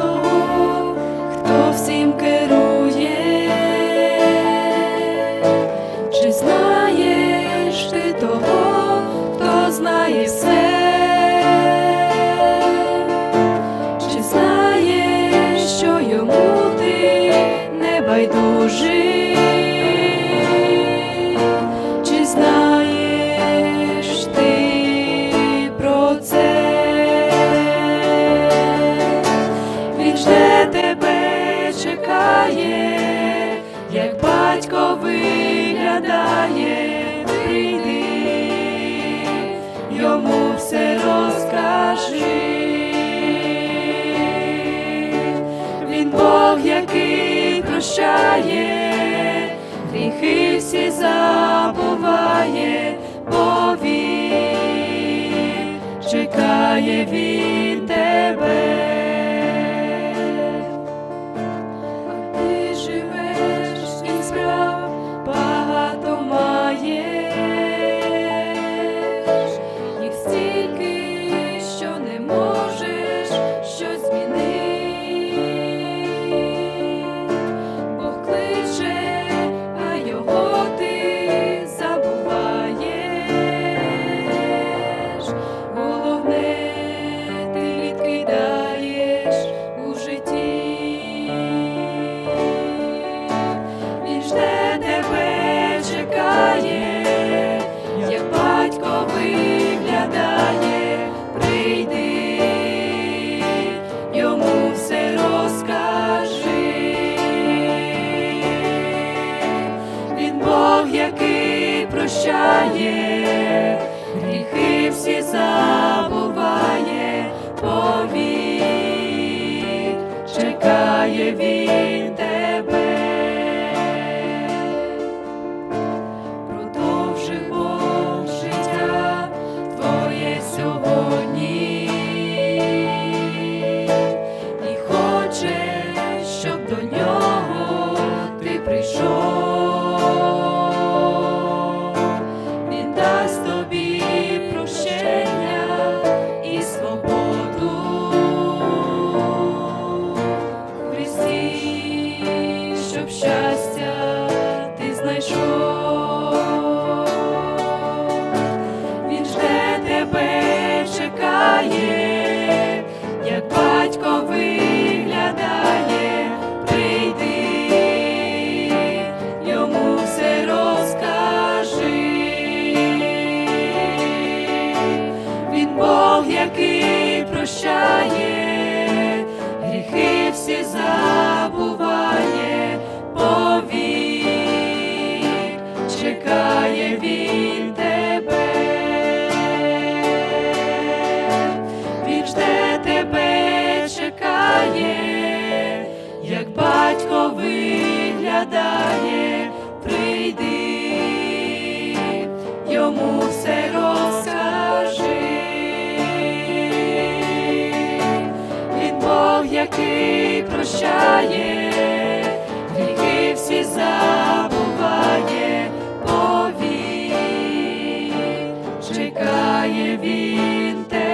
того, хто всім керує, чи знаєш ти того, хто знає все, чи знаєш, що йому ти не байдужий, батько виглядає, прийди, йому все розкажи. Він Бог, який прощає, гріхи всі забуває, бо він чекає він тебе. Виглядає, прийди, йому все розкажи. Він Бог, який прощає, гріхи всі забуває, повір, чекає він тебе. Він всі забуває, повір, чекає він тебе. Він жде тебе чекає, як батько виглядає, прийди, йому прощає, гріхи всі забуває, повір, чекає він тебе.